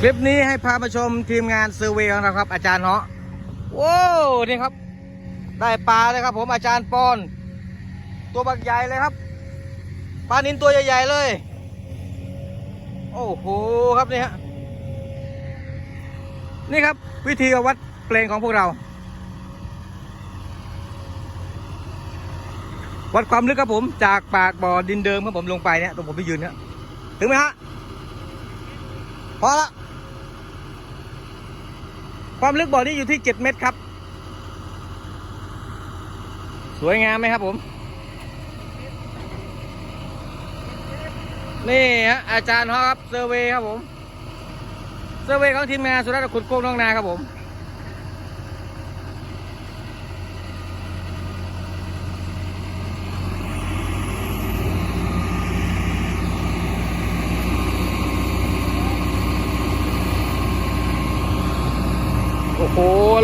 คลิปนี้ให้พามาชมทีมงานเซอร์เวย์ของเราครับ อาจารย์เนาะโว้วนี่ครับ ได้ปลาเลยครับ ผมอาจารย์ปอน ตัวบักใหญ่เลยครับปลานินตัวใหญ่ๆเลย โอ้โหครับนี่ฮะนี่ครับ วิธีวัดเปลงของพวกเรา วัดความลึกครับผมจากปากบ่อดินเดิมครับผมลงไปเนี่ยตรงผมไปยืนเนี่ยถึงไหมฮะพอละ ความลึกบ่อนี้อยู่ที่เจ็ดเมตรครับ สวยงามไหมครับผม นี่ฮะอาจารย์ฮอครับ เซอร์เวย์ครับผม เซอร์เวย์ของทีมงานสุรัตน์ขุดโค้งน้องนาครับผม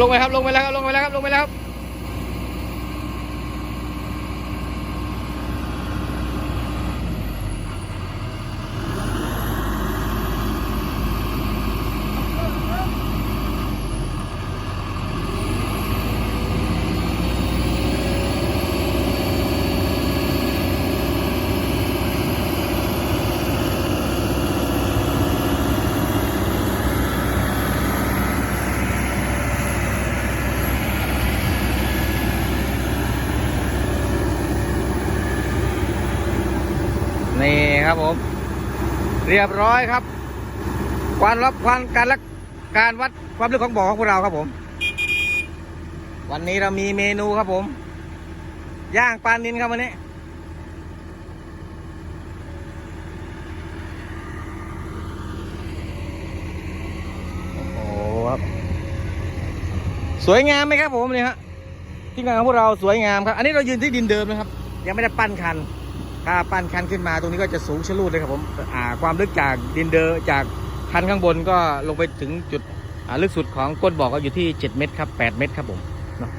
ลงไปครับลงไปแล้วครับลงไปแล้วครับลงไปแล้วครับ นี่ ครับผม เรียบร้อยครับควันรับควันการละการวัดความลึกของบ่อของพวกเราครับผม วันนี้เรามีเมนูครับผม ย่างปลานินครับวันนี้โอ้โหครับสวยงามไหมครับผมเนี่ยฮะที่งานของพวกเราสวยงามครับ อันนี้เรายืนที่ดินเดิมนะครับ ยังไม่ได้ปั้นคัน ถ้าปั้นคันขึ้นมาตรงนี้ก็จะสูงชะลูดเลยครับผมความลึกจากดินเดอร์จากคันข้างบนก็ลงไปถึงจุดลึกสุดของก้นบ่อก็อยู่ที่ 7 เมตรครับ 8 เมตรครับผมเนาะ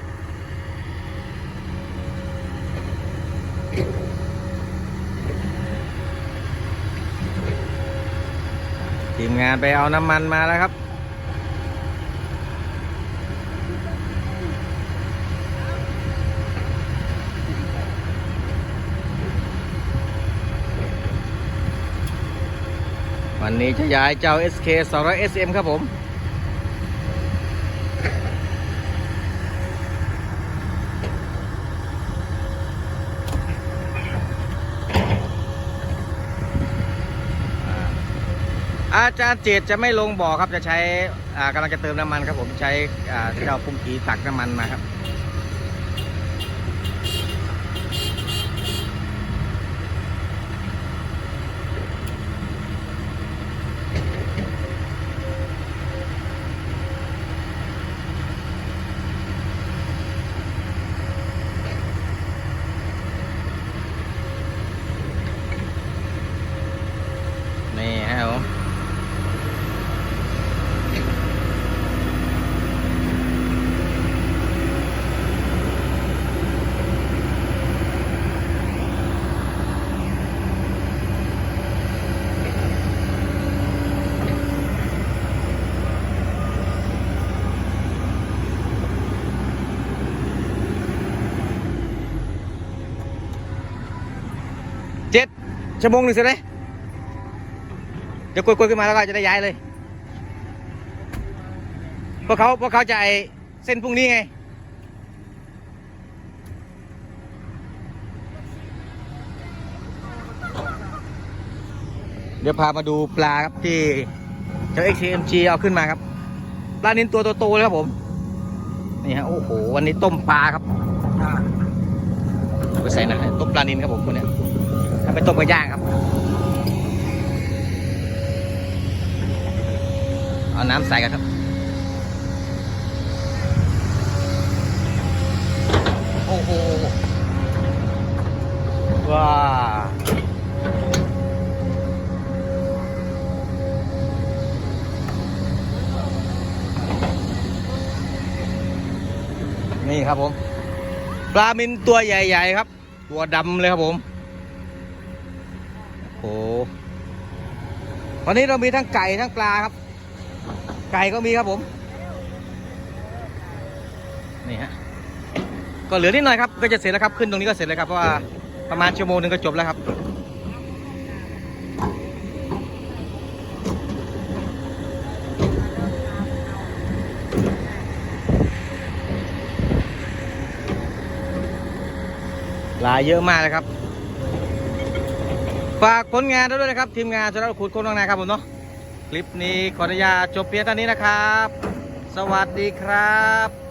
ทีมงานไปเอาน้ำมันมาแล้วครับ วันนี้จะย้ายเจ้า SK 200 SM ครับผม อาจารย์เจตจะไม่ลงบ่อครับจะใช้กำลังจะเติมน้ำมันครับผมใช้ที่เราพุ่งกีตักน้ำมันมาครับ นี่ฮะผมเจ็ด ชั่วโมงหนึ่งเสร็จเลยเดี๋ยวกดๆขึ้นมาแล้วก็จะได้ย้ายเลยเพราะเขาเพราะเขาจะไอเส้นพรุ่งนี้ไง เดี๋ยวพามาดูปลาครับที่เจ้า XCMG เอาขึ้นมาครับ ปลานินตัวโตๆเลยครับผม นี่ฮะโอ้โห วันนี้ต้มปลาครับไปใส่นะต้มปลานินครับผมคนเนี้ยถ้า ไปต้มก็ย่างครับ เอาน้ำใส่กันครับโอ้โหว้านี่ครับผม ปลามินตัวใหญ่ ๆ ครับ ตัวดำเลยครับผม วันนี้เรามีทั้งไก่ทั้งปลาครับ ไก่ก็มีครับผม นี่ฮะ ก็เหลือนิดหน่อยครับ ก็จะเสร็จแล้วครับ ขึ้นตรงนี้ก็เสร็จแล้วครับ เพราะว่าประมาณชั่วโมงหนึ่งก็จบแล้วครับลายเยอะมากเลยครับ ฝากผลงานด้วยนะครับ ทีมงานสำหรับขุดคนบางนาครับผมเนาะคลิปนี้ขออนุญาตจบเพียงเท่านี้นะครับ สวัสดีครับ